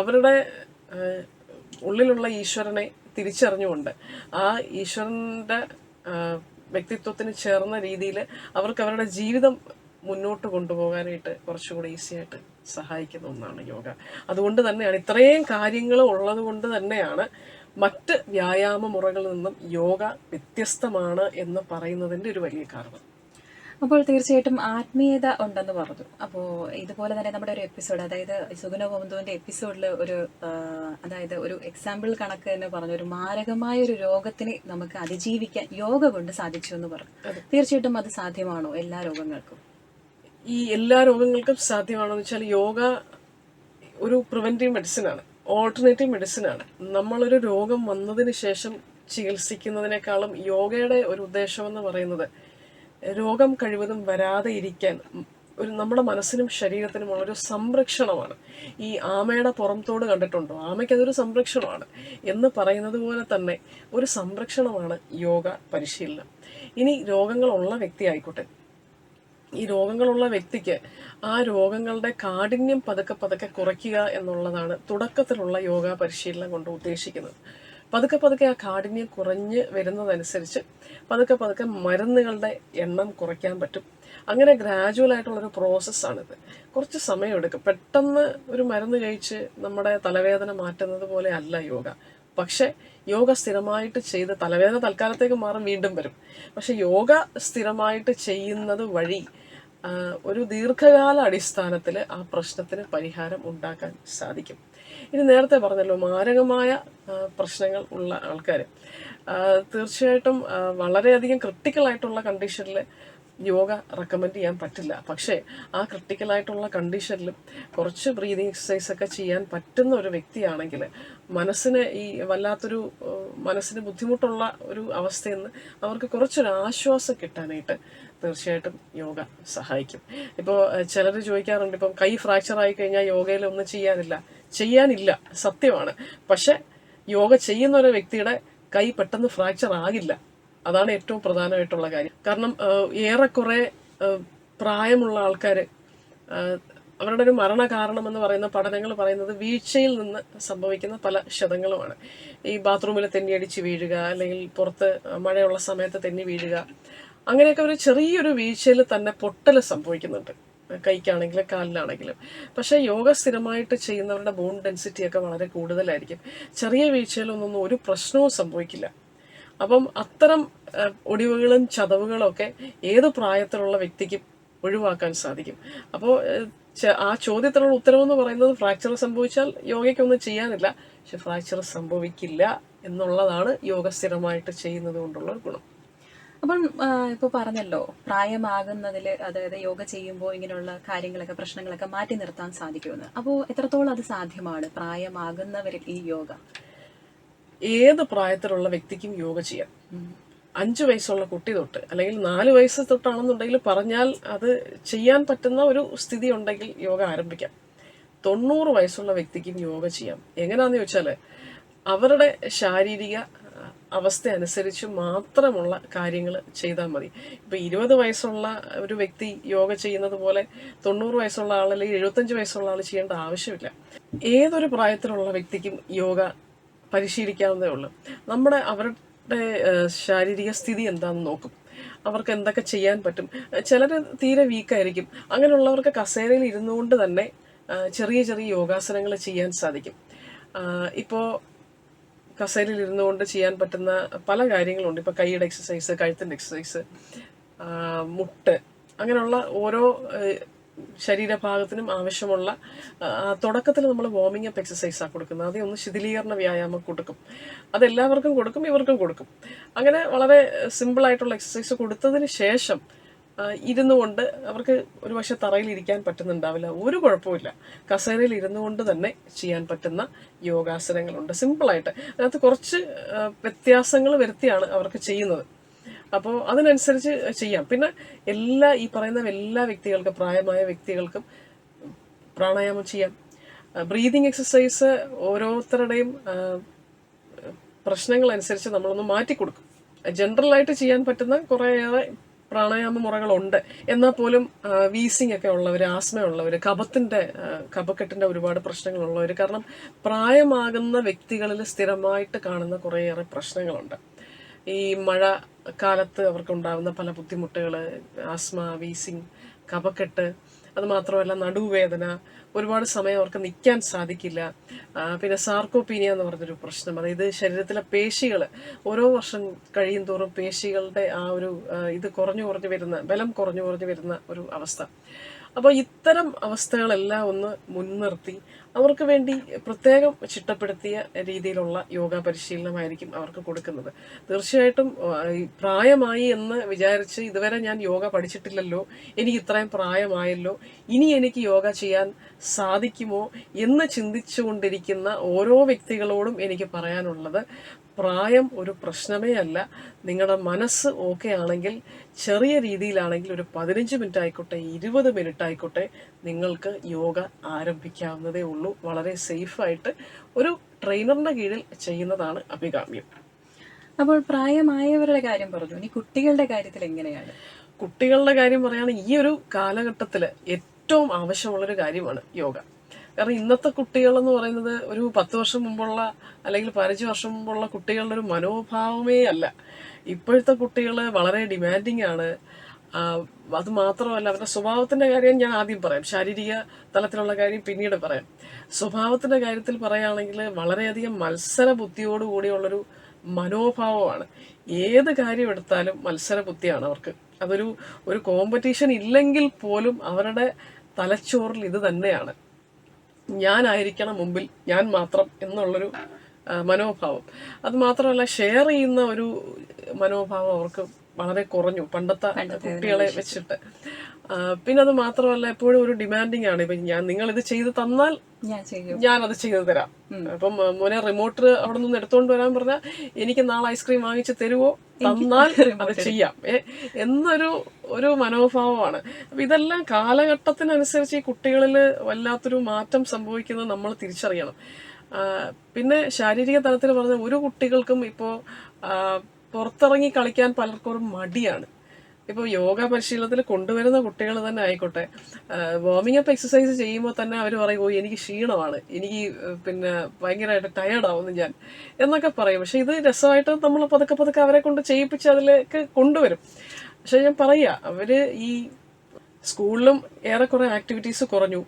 അവരുടെ ഉള്ളിലുള്ള ഈശ്വരനെ തിരിച്ചറിഞ്ഞുകൊണ്ട് ആ ഈശ്വരന്റെ വ്യക്തിത്വത്തിന് ചേർന്ന രീതിയിൽ അവർക്ക് അവരുടെ ജീവിതം മുന്നോട്ട് കൊണ്ടുപോകാനായിട്ട് കുറച്ചുകൂടി ഈസി ആയിട്ട് സഹായിക്കുന്ന ഒന്നാണ് യോഗ. അതുകൊണ്ട് തന്നെയാണ് ഇത്രയും കാര്യങ്ങൾ ഉള്ളത് കൊണ്ട് തന്നെയാണ് മറ്റ് വ്യായാമ മുറകളിൽ നിന്നും യോഗ വ്യത്യസ്തമാണ് എന്ന് പറയുന്നതിന്റെ ഒരു വലിയ കാരണം. അപ്പോൾ തീർച്ചയായിട്ടും ആത്മീയത ഉണ്ടെന്ന് പറഞ്ഞു. അപ്പോൾ ഇതുപോലെ തന്നെ നമ്മുടെ ഒരു എപ്പിസോഡ് അതായത് സുഗുണ ഗോവിന്ദുവിന്റെ എപ്പിസോഡിൽ ഒരു അതായത് ഒരു എക്സാമ്പിൾ കണക്ക് തന്നെ പറഞ്ഞു. ഒരു മാരകമായ ഒരു രോഗത്തിനെ നമുക്ക് അതിജീവിക്കാൻ യോഗ കൊണ്ട് സാധിച്ചു എന്ന് പറഞ്ഞു. തീർച്ചയായിട്ടും അത് സാധ്യമാണോ എല്ലാ രോഗങ്ങൾക്കും? ഈ എല്ലാ രോഗങ്ങൾക്കും സാധ്യമാണോ എന്ന് വെച്ചാൽ യോഗ ഒരു പ്രിവെന്റീവ് മെഡിസിനാണ് ഓൾട്ടർനേറ്റീവ് മെഡിസിനാണ് നമ്മളൊരു രോഗം വന്നതിന് ശേഷം ചികിത്സിക്കുന്നതിനേക്കാളും യോഗയുടെ ഒരു ഉദ്ദേശമെന്ന് പറയുന്നത് രോഗം കഴിവതും വരാതെ ഇരിക്കാൻ ഒരു നമ്മുടെ മനസ്സിനും ശരീരത്തിനും ഉള്ളൊരു സംരക്ഷണമാണ്. ഈ ആമയുടെ പുറംതോട് കണ്ടിട്ടുണ്ടോ? ആമയ്ക്ക് അതൊരു സംരക്ഷണമാണ് എന്ന് പറയുന്നത് പോലെ തന്നെ ഒരു സംരക്ഷണമാണ് യോഗ പരിശീലനം. ഇനി രോഗങ്ങളുള്ള വ്യക്തി ആയിക്കോട്ടെ. ഈ രോഗങ്ങളുള്ള വ്യക്തിക്ക് ആ രോഗങ്ങളുടെ കാഠിന്യം പതുക്കെ പതുക്കെ കുറയ്ക്കുക എന്നുള്ളതാണ് തുടക്കത്തിലുള്ള യോഗ പരിശീലനം കൊണ്ട് ഉദ്ദേശിക്കുന്നത്. പതുക്കെ പതുക്കെ ആ കാഠിന്യം കുറഞ്ഞ് വരുന്നതനുസരിച്ച് പതുക്കെ പതുക്കെ മരുന്നുകളുടെ എണ്ണം കുറയ്ക്കാൻ പറ്റും. അങ്ങനെ ഗ്രാജുവൽ ആയിട്ടുള്ള ഒരു പ്രോസസ്സാണിത് കുറച്ച് സമയമെടുക്കും. പെട്ടെന്ന് ഒരു മരുന്ന് കഴിച്ച് നമ്മുടെ തലവേദന മാറ്റുന്നത് പോലെ അല്ല യോഗ. പക്ഷെ യോഗ സ്ഥിരമായിട്ട് ചെയ്ത് തലവേദന തൽക്കാലത്തേക്ക് മാറും വീണ്ടും വരും. പക്ഷെ യോഗ സ്ഥിരമായിട്ട് ചെയ്യുന്നത് വഴി ഒരു ദീർഘകാല അടിസ്ഥാനത്തിൽ ആ പ്രശ്നത്തിന് പരിഹാരം ഉണ്ടാക്കാൻ സാധിക്കും. ഇനി നേരത്തെ പറഞ്ഞല്ലോ മാരകമായ പ്രശ്നങ്ങൾ ഉള്ള ആൾക്കാർ തീർച്ചയായിട്ടും വളരെയധികം ക്രിട്ടിക്കൽ ആയിട്ടുള്ള കണ്ടീഷനിൽ യോഗ റെക്കമെൻഡ് ചെയ്യാൻ പറ്റില്ല. പക്ഷേ ആ ക്രിട്ടിക്കൽ ആയിട്ടുള്ള കണ്ടീഷനിലും കുറച്ച് ബ്രീതിങ് എക്സസൈസ് ഒക്കെ ചെയ്യാൻ പറ്റുന്ന ഒരു വ്യക്തിയാണെങ്കിൽ മനസ്സിന് ഈ വല്ലാത്തൊരു മനസ്സിന് ബുദ്ധിമുട്ടുള്ള ഒരു അവസ്ഥയിൽ നിന്ന് അവർക്ക് കുറച്ചൊരു ആശ്വാസം കിട്ടാനായിട്ട് തീർച്ചയായിട്ടും യോഗ സഹായിക്കും. ഇപ്പോൾ ചിലർ ചോദിക്കാറുണ്ട് ഇപ്പം കൈ ഫ്രാക്ചർ ആയി കഴിഞ്ഞാൽ യോഗയിൽ ഒന്നും ചെയ്യാനില്ല. ചെയ്യാനില്ല സത്യമാണ്. പക്ഷെ യോഗ ചെയ്യുന്ന ഒരു വ്യക്തിയുടെ കൈ പെട്ടെന്ന് ഫ്രാക്ചർ ആകില്ല. അതാണ് ഏറ്റവും പ്രധാനമായിട്ടുള്ള കാര്യം. കാരണം ഏറെക്കുറെ പ്രായമുള്ള ആൾക്കാർ അവരുടെ ഒരു മരണ കാരണം എന്ന് പറയുന്ന പഠനങ്ങൾ പറയുന്നത് വീഴ്ചയിൽ നിന്ന് സംഭവിക്കുന്ന പല ക്ഷതങ്ങളുമാണ് ഈ ബാത്റൂമിൽ തെന്നിയടിച്ച് വീഴുക അല്ലെങ്കിൽ പുറത്ത് മഴയുള്ള സമയത്ത് തെന്നി വീഴുക അങ്ങനെയൊക്കെ ഒരു ചെറിയൊരു വീഴ്ചയിൽ തന്നെ പൊട്ടൽ സംഭവിക്കുന്നുണ്ട്. കൈക്കാണെങ്കിലും കാലിലാണെങ്കിലും. പക്ഷേ യോഗ സ്ഥിരമായിട്ട് ചെയ്യുന്നവരുടെ ബോൺ ഡെൻസിറ്റി ഒക്കെ വളരെ കൂടുതലായിരിക്കും. ചെറിയ വീഴ്ചയിലൊന്നും ഒരു പ്രശ്നവും സംഭവിക്കില്ല. അപ്പം അത്തരം ഒടിവുകളും ചതവുകളും ഒക്കെ ഏത് പ്രായത്തിലുള്ള വ്യക്തിക്കും ഒഴിവാക്കാൻ സാധിക്കും? അപ്പോൾ ആ ചോദ്യത്തിനുള്ള ഉത്തരവെന്ന് പറയുന്നത് ഫ്രാക്ചർ സംഭവിച്ചാൽ യോഗയ്ക്കൊന്നും ചെയ്യാനില്ല. പക്ഷെ ഫ്രാക്ചർ സംഭവിക്കില്ല എന്നുള്ളതാണ് യോഗ സ്ഥിരമായിട്ട് ചെയ്യുന്നത് കൊണ്ടുള്ള ഗുണം. അപ്പം ഇപ്പോൾ പറഞ്ഞല്ലോ പ്രായമാകുന്നതിൽ അതായത് യോഗ ചെയ്യുമ്പോൾ ഇങ്ങനെയുള്ള കാര്യങ്ങളൊക്കെ പ്രശ്നങ്ങളൊക്കെ മാറ്റി നിർത്താൻ സാധിക്കുമെന്ന്. അപ്പോൾ എത്രത്തോളം അത് സാധ്യമാണ് പ്രായമാകുന്നവരിൽ ഈ യോഗ? ഏത് പ്രായത്തിലുള്ള വ്യക്തിക്കും യോഗ ചെയ്യാം. അഞ്ചു വയസ്സുള്ള കുട്ടി തൊട്ട് അല്ലെങ്കിൽ നാല് വയസ്സ് തൊട്ടാണെന്നുണ്ടെങ്കിൽ പറഞ്ഞാൽ അത് ചെയ്യാൻ പറ്റുന്ന ഒരു സ്ഥിതി ഉണ്ടെങ്കിൽ യോഗ ആരംഭിക്കാം. തൊണ്ണൂറ് വയസ്സുള്ള വ്യക്തിക്കും യോഗ ചെയ്യാം. എങ്ങനെയാണെന്ന് ചോദിച്ചാൽ അവരുടെ ശാരീരിക അവസ്ഥ അനുസരിച്ച് മാത്രമുള്ള കാര്യങ്ങൾ ചെയ്താൽ മതി. ഇപ്പം ഇരുപത് വയസ്സുള്ള ഒരു വ്യക്തി യോഗ ചെയ്യുന്നത് പോലെ തൊണ്ണൂറ് വയസ്സുള്ള ആൾ അല്ലെങ്കിൽ എഴുപത്തഞ്ച് വയസ്സുള്ള ആൾ ചെയ്യേണ്ട ആവശ്യമില്ല. ഏതൊരു പ്രായത്തിലുള്ള വ്യക്തിക്കും യോഗ പരിശീലിക്കാവുന്നതേ ഉള്ളൂ. നമ്മുടെ അവരുടെ ശാരീരിക സ്ഥിതി എന്താണെന്ന് നോക്കും. അവർക്ക് എന്തൊക്കെ ചെയ്യാൻ പറ്റും. ചിലർ തീരെ വീക്കായിരിക്കും. അങ്ങനെയുള്ളവർക്ക് കസേരയിൽ ഇരുന്നുകൊണ്ട് തന്നെ ചെറിയ ചെറിയ യോഗാസനങ്ങൾ ചെയ്യാൻ സാധിക്കും. ഇപ്പോൾ കസേരയിൽ ഇരുന്നു കൊണ്ട് ചെയ്യാൻ പറ്റുന്ന പല കാര്യങ്ങളുണ്ട്. ഇപ്പോൾ കൈയുടെ എക്സസൈസ് കഴുത്തിന്റെ എക്സസൈസ് മുട്ട് അങ്ങനെയുള്ള ഓരോ ശരീരഭാഗത്തിനും ആവശ്യമുള്ള തുടക്കത്തിൽ നമ്മൾ വാർമിംഗ് അപ്പ് എക്സസൈസാണ് കൊടുക്കുന്നത്. ആദ്യം ഒന്ന് ശിഥിലീകരണ വ്യായാമം കൊടുക്കും. അതെല്ലാവർക്കും കൊടുക്കും ഇവർക്കും കൊടുക്കും. അങ്ങനെ വളരെ സിമ്പിൾ ആയിട്ടുള്ള എക്സസൈസ് കൊടുത്തതിന് ശേഷം ഇരുന്നു കൊണ്ട് അവർക്ക് ഒരു പക്ഷെ തറയിൽ ഇരിക്കാൻ പറ്റുന്നുണ്ടാവില്ല. ഒരു കുഴപ്പമില്ല കസേരയിൽ ഇരുന്നു കൊണ്ട് തന്നെ ചെയ്യാൻ പറ്റുന്ന യോഗാസനങ്ങളുണ്ട്. സിമ്പിളായിട്ട് അതിനകത്ത് കുറച്ച് വ്യത്യാസങ്ങൾ വരുത്തിയാണ് അവർക്ക് ചെയ്യുന്നത്. അപ്പോൾ അതിനനുസരിച്ച് ചെയ്യാം. പിന്നെ എല്ലാ ഈ പറയുന്ന എല്ലാ വ്യക്തികൾക്കും പ്രായമായ വ്യക്തികൾക്കും പ്രാണായാമം ചെയ്യാം. ബ്രീതിങ് എക്സസൈസ് ഓരോരുത്തരുടെയും അനുസരിച്ച് നമ്മളൊന്ന് മാറ്റി കൊടുക്കും ജനറലായിട്ട് ചെയ്യാൻ പറ്റുന്ന കുറേയേറെ പ്രാണായാമ മുറകളുണ്ട്. എന്നാൽ പോലും വീസിങ് ഒക്കെ ഉള്ളവർ ആസ്മയുള്ളവർ കഫത്തിന്റെ ആ, കഫക്കെട്ടിന്റെ ഒരുപാട് പ്രശ്നങ്ങളുള്ളവർ കാരണം പ്രായമാകുന്ന വ്യക്തികളിൽ സ്ഥിരമായിട്ട് കാണുന്ന കുറേയേറെ പ്രശ്നങ്ങളുണ്ട്. ഈ മഴ കാലത്ത് അവർക്കുണ്ടാകുന്ന പല ബുദ്ധിമുട്ടുകൾ ആസ്മ വീസിങ് കഫക്കെട്ട് അത് മാത്രമല്ല നടുവേദന ഒരുപാട് സമയം അവർക്ക് നിൽക്കാൻ സാധിക്കില്ല. പിന്നെ സാർക്കോപീനിയ എന്ന് പറഞ്ഞൊരു പ്രശ്നം. അതായത് ശരീരത്തിലെ പേശികൾ ഓരോ വർഷം കഴിയും തോറും പേശികളുടെ ആ ഒരു ഇത് കുറഞ്ഞു കുറഞ്ഞു വരുന്ന ബലം കുറഞ്ഞു കുറഞ്ഞു വരുന്ന ഒരു അവസ്ഥ. അപ്പോൾ ഇത്തരം അവസ്ഥകളെല്ലാം ഒന്ന് മുൻനിർത്തി അവർക്ക് വേണ്ടി പ്രത്യേകം ചിട്ടപ്പെടുത്തിയ രീതിയിലുള്ള യോഗ പരിശീലനമായിരിക്കും അവർക്ക് കൊടുക്കുന്നത്. തീർച്ചയായിട്ടും പ്രായമായി എന്ന് വിചാരിച്ച് ഇതുവരെ ഞാൻ യോഗ പഠിച്ചിട്ടില്ലല്ലോ എനിക്ക് ഇത്രയും പ്രായമായല്ലോ ഇനി എനിക്ക് യോഗ ചെയ്യാൻ സാധിക്കുമോ എന്ന് ചിന്തിച്ചുകൊണ്ടിരിക്കുന്ന ഓരോ വ്യക്തികളോടും എനിക്ക് പറയാനുള്ളത് പ്രായം ഒരു പ്രശ്നമേ അല്ല. നിങ്ങളുടെ മനസ്സ് ഓക്കെ ആണെങ്കിൽ ചെറിയ രീതിയിലാണെങ്കിൽ ഒരു പതിനഞ്ച് മിനിറ്റ് ആയിക്കോട്ടെ ഇരുപത് മിനിറ്റ് ആയിക്കോട്ടെ നിങ്ങൾക്ക് യോഗ ആരംഭിക്കാവുന്നതേ ഉള്ളൂ. വളരെ സേഫായിട്ട് ഒരു ട്രെയിനറിന്റെ കീഴിൽ ചെയ്യുന്നതാണ് അഭികാമ്യം. അപ്പോൾ പ്രായമായവരുടെ കാര്യം പറഞ്ഞു. ഇനി കുട്ടികളുടെ കാര്യത്തിൽ എങ്ങനെയാണ്? കുട്ടികളുടെ കാര്യം പറയുകയാണെങ്കിൽ ഈ ഒരു കാലഘട്ടത്തിൽ ഏറ്റവും ആവശ്യമുള്ളൊരു കാര്യമാണ് യോഗ. കാരണം ഇന്നത്തെ കുട്ടികൾ എന്ന് പറയുന്നത് ഒരു പത്ത് വർഷം മുമ്പുള്ള അല്ലെങ്കിൽ പതിനഞ്ച് വർഷം മുമ്പുള്ള കുട്ടികളുടെ ഒരു മനോഭാവമേ അല്ല. ഇപ്പോഴത്തെ കുട്ടികൾ വളരെ ഡിമാൻഡിങ് ആണ്. അത് മാത്രമല്ല അവരുടെ സ്വഭാവത്തിന്റെ കാര്യം ഞാൻ ആദ്യം പറയാം. ശാരീരിക തലത്തിലുള്ള കാര്യം പിന്നീട് പറയാം. സ്വഭാവത്തിന്റെ കാര്യത്തിൽ പറയുകയാണെങ്കിൽ വളരെയധികം മത്സര ബുദ്ധിയോട് കൂടിയുള്ളൊരു മനോഭാവമാണ്. ഏത് കാര്യം എടുത്താലും മത്സര ബുദ്ധിയാണ് അവർക്ക്. അതൊരു ഒരു കോമ്പറ്റീഷൻ ഇല്ലെങ്കിൽ പോലും അവരുടെ തലച്ചോറിൽ ഇത് തന്നെയാണ്. ഞാനായിരിക്കണം മുമ്പിൽ ഞാൻ മാത്രം എന്നുള്ളൊരു മനോഭാവം. അത് മാത്രമല്ല ഷെയർ ചെയ്യുന്ന ഒരു മനോഭാവം അവർക്ക് വളരെ കുറഞ്ഞു. പണ്ടത്തെ കുട്ടികളെ വെച്ചിട്ട്. പിന്നെ അത് മാത്രമല്ല എപ്പോഴും ഒരു ഡിമാൻഡിങ് ആണ്. ഇപ്പൊ ഞാൻ നിങ്ങൾ ഇത് ചെയ്ത് തന്നാൽ ഞാൻ അത് ചെയ്തു തരാം. അപ്പം മോനെ റിമോട്ട് അവിടെ നിന്ന് എടുത്തോണ്ട് വരാൻ പറഞ്ഞാൽ എനിക്ക് നാളെ ഐസ്ക്രീം വാങ്ങിച്ച് തരുവോ? തന്നാൽ അത് ചെയ്യാം. എന്നൊരു ഒരു മനോഭാവമാണ്. അപ്പൊ ഇതെല്ലാം കാലഘട്ടത്തിനനുസരിച്ച് ഈ കുട്ടികളിൽ വല്ലാത്തൊരു മാറ്റം സംഭവിക്കുന്നത് നമ്മൾ തിരിച്ചറിയണം. പിന്നെ ശാരീരിക തലത്തിൽ പറഞ്ഞ ഒരു കുട്ടികൾക്കും ഇപ്പോ പുറത്തിറങ്ങി കളിക്കാൻ പലർക്കും ഒരു മടിയാണ്. ഇപ്പോൾ യോഗ പരിശീലനത്തിൽ കൊണ്ടുവരുന്ന കുട്ടികൾ തന്നെ ആയിക്കോട്ടെ. വോമിങ് അപ്പ് എക്സസൈസ് ചെയ്യുമ്പോൾ തന്നെ അവർ പറയും ഓ എനിക്ക് ക്ഷീണമാണ്. എനിക്ക് പിന്നെ ഭയങ്കരമായിട്ട് ടയേർഡാവുന്നു ഞാൻ. എന്നൊക്കെ പറയും. പക്ഷെ ഇത് രസമായിട്ട് നമ്മൾ പതുക്കെ പതുക്കെ അവരെ കൊണ്ട് ചെയ്യിപ്പിച്ച് അതിലേക്ക് കൊണ്ടുവരും. പക്ഷെ ഞാൻ പറയുക അവർ ഈ സ്കൂളിലും ഏറെക്കുറെ ആക്ടിവിറ്റീസ് കുറഞ്ഞു.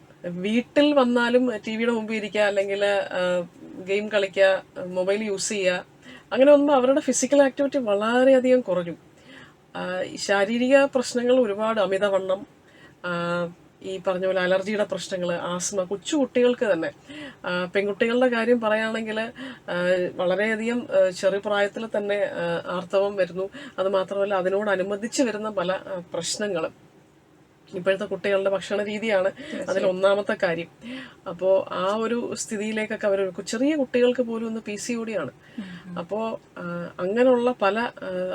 വീട്ടിൽ വന്നാലും ടി വിയുടെ മുമ്പിൽ ഇരിക്കുക അല്ലെങ്കിൽ ഗെയിം കളിക്കുക മൊബൈൽ യൂസ് ചെയ്യുക അങ്ങനെ ഒന്നും അവരുടെ ഫിസിക്കൽ ആക്ടിവിറ്റി വളരെയധികം കുറഞ്ഞു. ശാരീരിക പ്രശ്നങ്ങൾ ഒരുപാട് അമിതവണ്ണം ഈ പറഞ്ഞ പോലെ അലർജിയുടെ പ്രശ്നങ്ങൾ ആസ്മ കൊച്ചു കുട്ടികൾക്ക് തന്നെ പെൺകുട്ടികളുടെ കാര്യം പറയുകയാണെങ്കിൽ വളരെയധികം ചെറുപ്രായത്തിൽ ചെറു പ്രായത്തിൽ തന്നെ ആർത്തവം വരുന്നു. അതുമാത്രമല്ല അതിനോടനുബന്ധിച്ച് വരുന്ന പല പ്രശ്നങ്ങളും. ഇപ്പോഴത്തെ കുട്ടികളുടെ ഭക്ഷണ രീതിയാണ് അതിൽ ഒന്നാമത്തെ കാര്യം. അപ്പോൾ ആ ഒരു സ്ഥിതിയിലേക്കൊക്കെ അവർ ചെറിയ കുട്ടികൾക്ക് പോലും ഒന്ന് പി സി ഒടിയാണ് അപ്പോൾ അങ്ങനെയുള്ള പല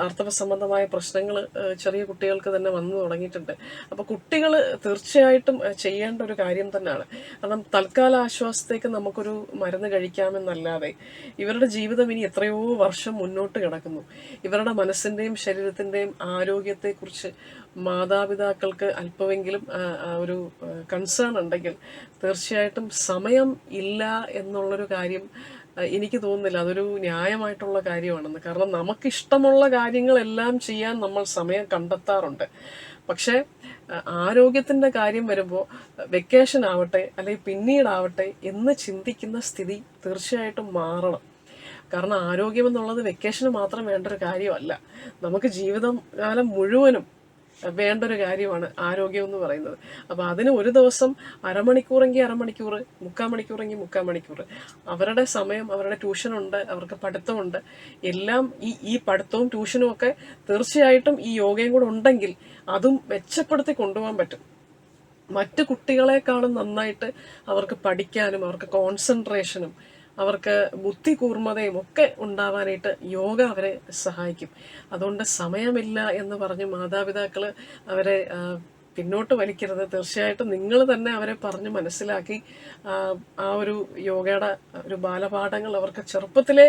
ആർത്തവ സംബന്ധമായ പ്രശ്നങ്ങൾ ചെറിയ കുട്ടികൾക്ക് തന്നെ വന്നു തുടങ്ങിയിട്ടുണ്ട്. അപ്പോൾ കുട്ടികൾ തീർച്ചയായിട്ടും ചെയ്യേണ്ട ഒരു കാര്യം തന്നെയാണ്. കാരണം തൽക്കാല ആശ്വാസത്തേക്ക് നമുക്കൊരു മരുന്ന് കഴിക്കാമെന്നല്ലാതെ ഇവരുടെ ജീവിതം ഇനി എത്രയോ വർഷം മുന്നോട്ട് കിടക്കുന്നു. ഇവരുടെ മനസ്സിന്റെയും ശരീരത്തിന്റെയും ആരോഗ്യത്തെക്കുറിച്ച് മാതാപിതാക്കൾക്ക് അല്പമെങ്കിലും ആ ഒരു കൺസേൺ ഉണ്ടെങ്കിൽ തീർച്ചയായിട്ടും സമയം ഇല്ല എന്നുള്ളൊരു കാര്യം എനിക്ക് തോന്നുന്നില്ല. അതൊരു ന്യായമായിട്ടുള്ള കാര്യമാണെന്ന്. കാരണം നമുക്കിഷ്ടമുള്ള കാര്യങ്ങളെല്ലാം ചെയ്യാൻ നമ്മൾ സമയം കണ്ടെത്താറുണ്ട്. പക്ഷേ ആരോഗ്യത്തിന്റെ കാര്യം വരുമ്പോൾ വെക്കേഷൻ ആവട്ടെ അല്ലെങ്കിൽ പിന്നീടാവട്ടെ എന്ന് ചിന്തിക്കുന്ന സ്ഥിതി തീർച്ചയായിട്ടും മാറണം. കാരണം ആരോഗ്യം എന്നുള്ളത് വെക്കേഷന് മാത്രം വേണ്ട ഒരു കാര്യമല്ല. നമുക്ക് ജീവിതം കാലം മുഴുവനും വേണ്ട ഒരു കാര്യമാണ് ആരോഗ്യം എന്ന് പറയുന്നത്. അപ്പോൾ അതിന് ഒരു ദിവസം അരമണിക്കൂറെങ്കിൽ അരമണിക്കൂർ മുക്കാൽ മണിക്കൂറെങ്കിൽ മുക്കാൽ മണിക്കൂർ. അവരുടെ സമയം അവരുടെ ട്യൂഷനുണ്ട് അവർക്ക് പഠിത്തമുണ്ട് എല്ലാം ഈ ഈ പഠിത്തവും ട്യൂഷനും ഒക്കെ തീർച്ചയായിട്ടും ഈ യോഗയും കൂടെ ഉണ്ടെങ്കിൽ അതും മെച്ചപ്പെടുത്തി കൊണ്ടുപോകാൻ പറ്റും. മറ്റു കുട്ടികളെക്കാളും നന്നായിട്ട് അവർക്ക് പഠിക്കാനും അവർക്ക് കോൺസെൻട്രേഷനും അവർക്ക് ബുദ്ധി കൂർമ്മതയും ഒക്കെ ഉണ്ടാവാനായിട്ട് യോഗ അവരെ സഹായിക്കും. അതുകൊണ്ട് സമയമില്ല എന്ന് പറഞ്ഞ് മാതാപിതാക്കൾ അവരെ പിന്നോട്ട് വലിക്കരുത്. തീർച്ചയായിട്ടും നിങ്ങൾ തന്നെ അവരെ പറഞ്ഞ് മനസ്സിലാക്കി ആ, ഒരു യോഗയുടെ ഒരു ബാലപാഠങ്ങൾ അവർക്ക് ചെറുപ്പത്തിലെ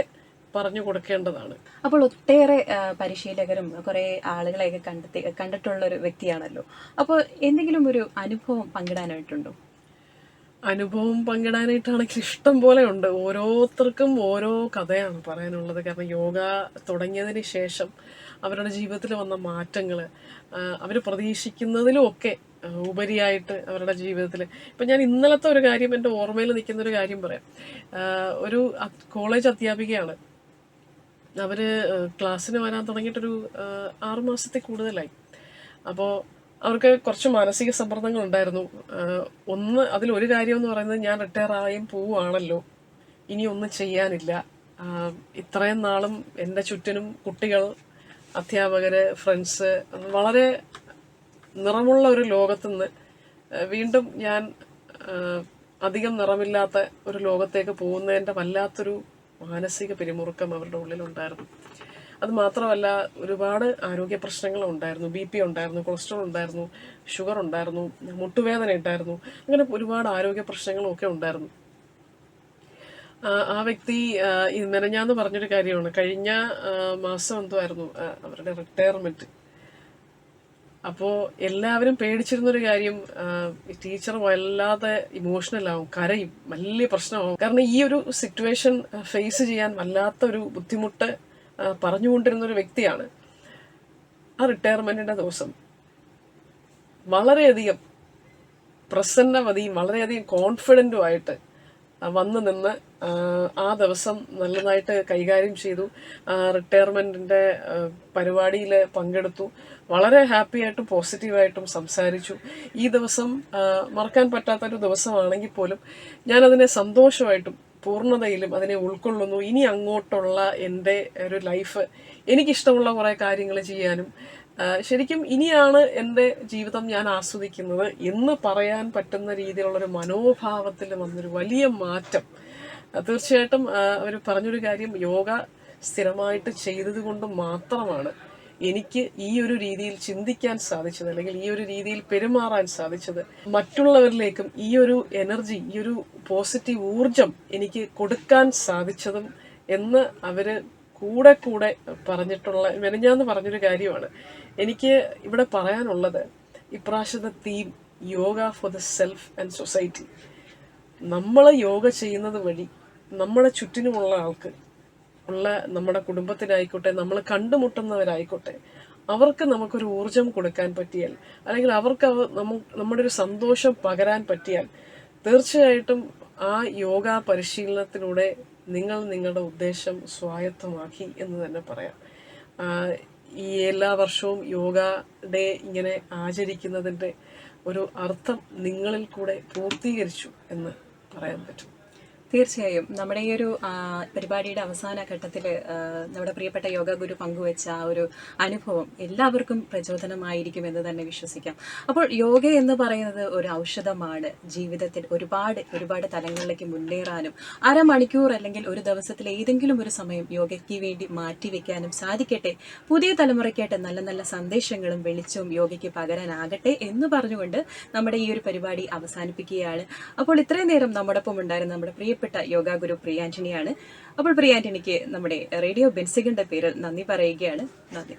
പറഞ്ഞു കൊടുക്കേണ്ടതാണ്. അപ്പോൾ ഒട്ടേറെ പരിശീലകരും കുറെ ആളുകളെയൊക്കെ കണ്ടെത്തി കണ്ടിട്ടുള്ള ഒരു വ്യക്തിയാണല്ലോ. അപ്പോൾ എന്തെങ്കിലും ഒരു അനുഭവം പങ്കിടാനായിട്ടുണ്ടോ? അനുഭവം പങ്കിടാനായിട്ടാണെങ്കിൽ ഇഷ്ടം പോലെ ഉണ്ട്. ഓരോരുത്തർക്കും ഓരോ കഥയാണ് പറയാനുള്ളത്. കാരണം യോഗ തുടങ്ങിയതിന് ശേഷം അവരുടെ ജീവിതത്തിൽ വന്ന മാറ്റങ്ങൾ അവർ പ്രതീക്ഷിക്കുന്നതിലും ഒക്കെ ഉപരിയായിട്ട് അവരുടെ ജീവിതത്തിൽ ഇപ്പം ഞാൻ ഇന്നലത്തെ ഒരു കാര്യം എന്റെ ഓർമ്മയിൽ നിൽക്കുന്ന ഒരു കാര്യം പറയാം. ഒരു കോളേജ് അധ്യാപികയാണ്. അവർ ക്ലാസ്സിന് വരാൻ തുടങ്ങിയിട്ടൊരു ആറുമാസത്തെ കൂടുതലായി. അപ്പോൾ അവർക്ക് കുറച്ച് മാനസിക സമ്മർദ്ദങ്ങൾ ഉണ്ടായിരുന്നു ഒന്ന് അതിലൊരു കാര്യം എന്ന് പറയുന്നത് ഞാൻ റിട്ടയർ ആയും പോവുകയാണല്ലോ ഇനി ഒന്നും ചെയ്യാനില്ല. ഇത്രയും നാളും എന്റെ ചുറ്റിനും കുട്ടികൾ അധ്യാപകര് ഫ്രണ്ട്സ് വളരെ നിറമുള്ള ഒരു ലോകത്തുനിന്ന് നിന്ന് വീണ്ടും ഞാൻ അധികം നിറമില്ലാത്ത ഒരു ലോകത്തേക്ക് പോകുന്നതിന്റെ വല്ലാത്തൊരു മാനസിക പിരിമുറുക്കം അവരുടെ ഉള്ളിലുണ്ടായിരുന്നു. അത് മാത്രമല്ല ഒരുപാട് ആരോഗ്യ പ്രശ്നങ്ങൾ ഉണ്ടായിരുന്നു. ബി പി ഉണ്ടായിരുന്നു കൊളസ്ട്രോൾ ഉണ്ടായിരുന്നു ഷുഗർ ഉണ്ടായിരുന്നു മുട്ടുവേദന ഉണ്ടായിരുന്നു. അങ്ങനെ ഒരുപാട് ആരോഗ്യ പ്രശ്നങ്ങളും ഒക്കെ ഉണ്ടായിരുന്നു. ആ, വ്യക്തി മെനഞ്ഞാന്ന് പറഞ്ഞൊരു കാര്യമാണ്. കഴിഞ്ഞ മാസം എന്തോ ആയിരുന്നു അവരുടെ റിട്ടയർമെന്റ് അപ്പോൾ എല്ലാവരും പേടിച്ചിരുന്നൊരു കാര്യം ടീച്ചർ വല്ലാതെ ഇമോഷണൽ ആവും കരയും വലിയ പ്രശ്നമാവും. കാരണം ഈ ഒരു സിറ്റുവേഷൻ ഫേസ് ചെയ്യാൻ വല്ലാത്ത ഒരു ബുദ്ധിമുട്ട് പറഞ്ഞുകൊണ്ടിരുന്ന ഒരു വ്യക്തിയാണ്. ആ റിട്ടയർമെന്റിന്റെ ദിവസം വളരെയധികം പ്രസന്നവതിയും വളരെയധികം കോൺഫിഡന്റുമായിട്ട് വന്ന് നിന്ന് ആ, ദിവസം നല്ലതായിട്ട് കൈകാര്യം ചെയ്തു. റിട്ടയർമെന്റിന്റെ പരിപാടിയിൽ പങ്കെടുത്തു. വളരെ ഹാപ്പി ആയിട്ടും പോസിറ്റീവായിട്ടും സംസാരിച്ചു. ഈ ദിവസം മറക്കാൻ പറ്റാത്തൊരു ദിവസമാണെങ്കിൽ പോലും ഞാനതിനെ സന്തോഷമായിട്ടും പൂർണതയിലും അതിനെ ഉൾക്കൊള്ളുന്നു. ഇനി അങ്ങോട്ടുള്ള എന്റെ ഒരു ലൈഫ് എനിക്കിഷ്ടമുള്ള കുറേ കാര്യങ്ങൾ ചെയ്യാനും ശരിക്കും ഇനിയാണ് എന്റെ ജീവിതം ഞാൻ ആസ്വദിക്കുന്നത് എന്ന് പറയാൻ പറ്റുന്ന രീതിയിലുള്ളൊരു മനോഭാവത്തിൽ വന്നൊരു വലിയ മാറ്റം. തീർച്ചയായിട്ടും അവർ പറഞ്ഞൊരു കാര്യം യോഗ സ്ഥിരമായിട്ട് ചെയ്തത് കൊണ്ട് മാത്രമാണ്. എനിക്ക് ഈ ഒരു രീതിയിൽ ചിന്തിക്കാൻ സാധിച്ചത് അല്ലെങ്കിൽ ഈ ഒരു രീതിയിൽ പെരുമാറാൻ സാധിച്ചത് മറ്റുള്ളവരിലേക്കും ഈ ഒരു എനർജി ഈ ഒരു പോസിറ്റീവ് ഊർജം എനിക്ക് കൊടുക്കാൻ സാധിച്ചതും എന്ന് അവർ കൂടെ കൂടെ പറഞ്ഞിട്ടുള്ള മെനഞ്ഞാന്ന് പറഞ്ഞൊരു കാര്യമാണ്. എനിക്ക് ഇവിടെ പറയാനുള്ളത് ഇപ്രാവശ്യത്തെ theme yoga for the self and society നമ്മൾ യോഗ ചെയ്യുന്നത് വഴി നമ്മുടെ ചുറ്റിനുമുള്ള ആൾക്ക് ഉള്ള നമ്മുടെ കുടുംബത്തിനായിക്കോട്ടെ നമ്മൾ കണ്ടുമുട്ടുന്നവരായിക്കോട്ടെ അവർക്ക് നമുക്കൊരു ഊർജം കൊടുക്കാൻ പറ്റിയാൽ അല്ലെങ്കിൽ അവർക്ക് അവ നമ്മ- നമ്മുടെ ഒരു സന്തോഷം പകരാൻ പറ്റിയാൽ തീർച്ചയായിട്ടും ആ യോഗ പരിശീലനത്തിലൂടെ നിങ്ങൾ നിങ്ങളുടെ ഉദ്ദേശം സ്വായത്തമാക്കി എന്ന് തന്നെ പറയാം. ഈ എല്ലാ വർഷവും യോഗ ഡേ ഇങ്ങനെ ആചരിക്കുന്നതിന്റെ ഒരു അർത്ഥം നിങ്ങളിൽ കൂടെ പൂർത്തീകരിച്ചു എന്ന് പറയാൻ പറ്റും. തീർച്ചയായും. നമ്മുടെ ഈ ഒരു പരിപാടിയുടെ അവസാന ഘട്ടത്തിൽ നമ്മുടെ പ്രിയപ്പെട്ട യോഗ ഗുരു പങ്കുവെച്ച ആ ഒരു അനുഭവം എല്ലാവർക്കും പ്രചോദനമായിരിക്കും എന്ന് തന്നെ വിശ്വസിക്കാം. അപ്പോൾ യോഗ എന്ന് പറയുന്നത് ഒരു ഔഷധമാണ്. ജീവിതത്തിൽ ഒരുപാട് ഒരുപാട് തലങ്ങളിലേക്ക് മുന്നേറാനും അരമണിക്കൂർ അല്ലെങ്കിൽ ഒരു ദിവസത്തിൽ ഏതെങ്കിലും ഒരു സമയം യോഗയ്ക്ക് വേണ്ടി മാറ്റിവെക്കാനും സാധിക്കട്ടെ. പുതിയ തലമുറയ്ക്കായിട്ട് നല്ല നല്ല സന്ദേശങ്ങളും വെളിച്ചവും യോഗയ്ക്ക് പകരാനാകട്ടെ എന്ന് പറഞ്ഞുകൊണ്ട് നമ്മുടെ ഈ ഒരു പരിപാടി അവസാനിപ്പിക്കുകയാണ്. അപ്പോൾ ഇത്രയും നേരം നമ്മോടൊപ്പം ഉണ്ടായിരുന്ന നമ്മുടെ പ്രിയപ്പെട്ട യോഗാ ഗുരു പ്രിയാന്റണിയാണ് അപ്പോൾ പ്രിയാന്റണിക്ക് നമ്മുടെ റേഡിയോ ബെൻസിഗിന്റെ പേരിൽ നന്ദി പറയുകയാണ്. നന്ദി.